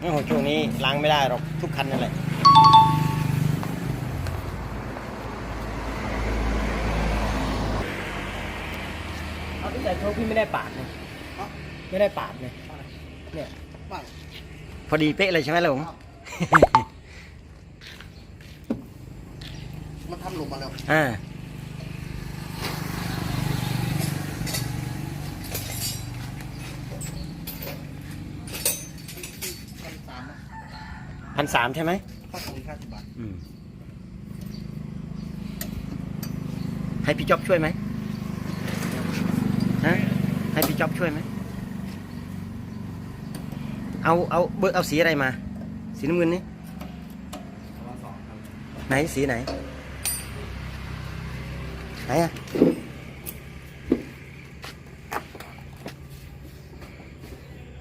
โอ้โหช่วงนี้ล้างไม่ได้หรอกทุกคันนั่นแหละเอาที่แต่โชคพี่ไม่ได้ปาดนะไม่ได้ปาดเนี่ยเนี่ยไม่พอดีเป๊ะเลยใช่ไหมลุงมันทำหลงมาแล้วอ่า พันสามนะ พันสามใช่ไหมค่าส่งอีกห้าสิบบาทอืมให้พี่จ๊อบช่วยไหมฮะให้พี่จ๊อบช่วยไหมเอาเอาเบอร์เอาสีอะไรมา สีน้ำเงินนี่ไหนสีไหน ไหนอะ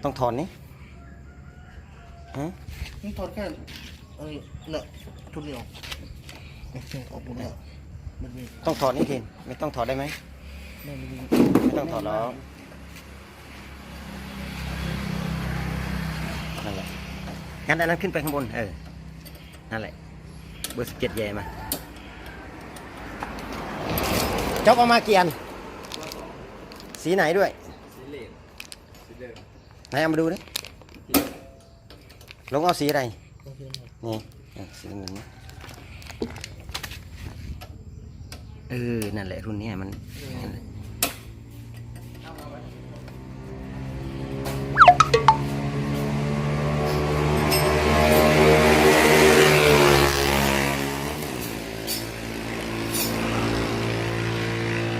ต้องถอนนี่ ฮะนี่ถอดแค่เอ้ยเนี่ยชุดเดียวโอเคออกหมดแล้วมันมีต้องถอดนี่ทีนไม่ต้องถอดได้ไหมไม่มีไม่ต้องถอดแล้วนั่นแหละงั้นอันนั้นขึ้นไปข้างบน เออ นั่นแหละ เบอร์สิบเจ็ดแย่มาจบเอามากี่อันสีไหนด้วย สีเหลืองสีเดิมไหนเอามาดูดิ ลงเอาสีอะไรโอเคไหมนี่เออสีเงินนี่เออ นั่นแหละรุ่นเนี้ยมันนั่นแหละ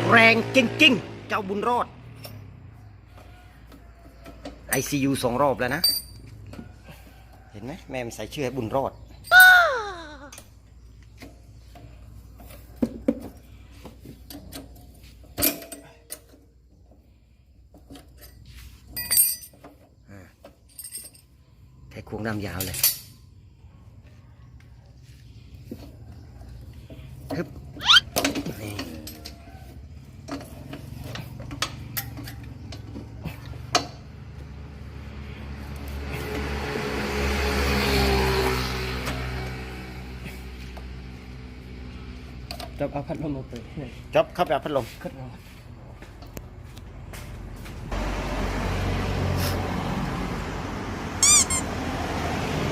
แรงจริงๆ เจ้าบุญรอด ICU สองรอบแล้วนะ เห็นไหมแม่มันใส่ชื่อให้บุญรอดแค่ควงดำยาวเลยฮึบนี่ จะเอาพัดลมมาเปิดให้จบเข้าไปเอาพัดลม ขึ้นมา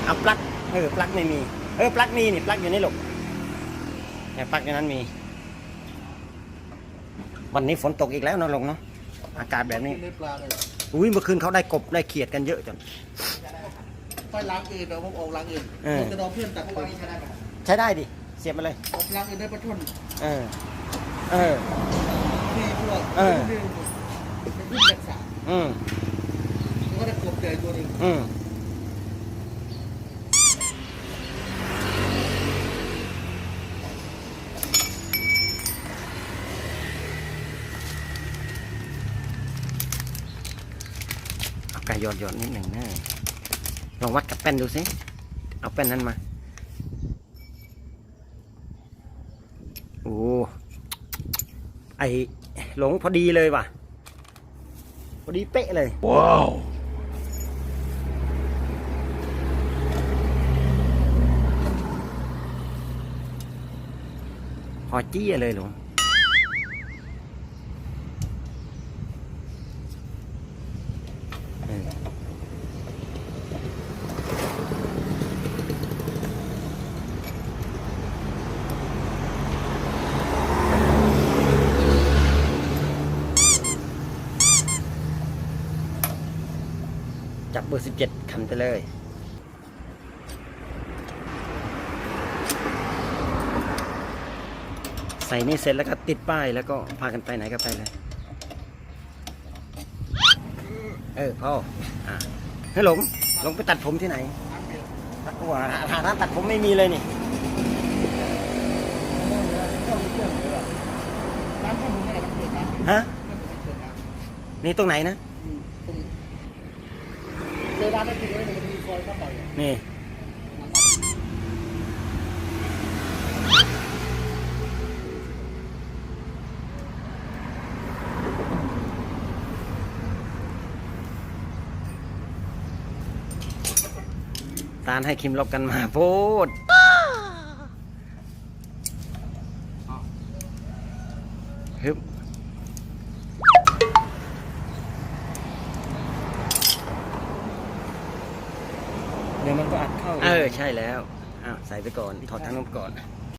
เอาปลั๊กเออปลั๊กไม่มี เออปลั๊กมีนี่ปลั๊กอยู่นี่หลบเนี่ยปลั๊กในนั้นมี วันนี้ฝนตกอีกแล้วเนอะลงเนาะอากาศแบบนี้กินได้ปลาเลยอุ้ยเมื่อคืนเขาได้กบได้เขียดกันเยอะจนไปล้างอื่นเดี๋ยวผมออกล้างอื่นเออ ผมจะรอเพื่อนตัดผมใช้ได้ไหมใช้ได้ดิ เสียบมาเลยออกล้างอื่นได้ปลาช่อนเออ เออ ที่พวกเออ เรื่องเป็นพืชแบกสาอืมแล้วก็ได้กบใหญ่ตัวหนึ่งอืมเอาไก่หยอดหยอดนิดหนึ่งนะลองวัดกับแป้นดูสิเอาแป้นนั้นมา โอ้ ไอหลงพอดีเลยว่ะ พอดีเป๊ะเลย ว้าว พอจี้เลยหลวง จับเบอร์สิบเจ็ดขันไปเลย ใส่นี่เสร็จแล้วก็ติดป้ายแล้วก็พากันไปไหนก็ไปเลย เออพ่ออ่าให้หลงหลงไปตัดผมที่ไหนตัดหัวหาร้านตัดผมไม่มีเลยนี่ฮะนี่ตรงไหนนะ เลยร้านนั้นคือเลยมันมีซอยข้าวใหม่อะนี่นตาร์ทให้คิมล็อกกันมาโพดฮึบ ดี๋ยวมันก็อัดเข้า เออ ใช่แล้วอ้าวใส่ไปก่อน ถอดทั้งนู้นก่อน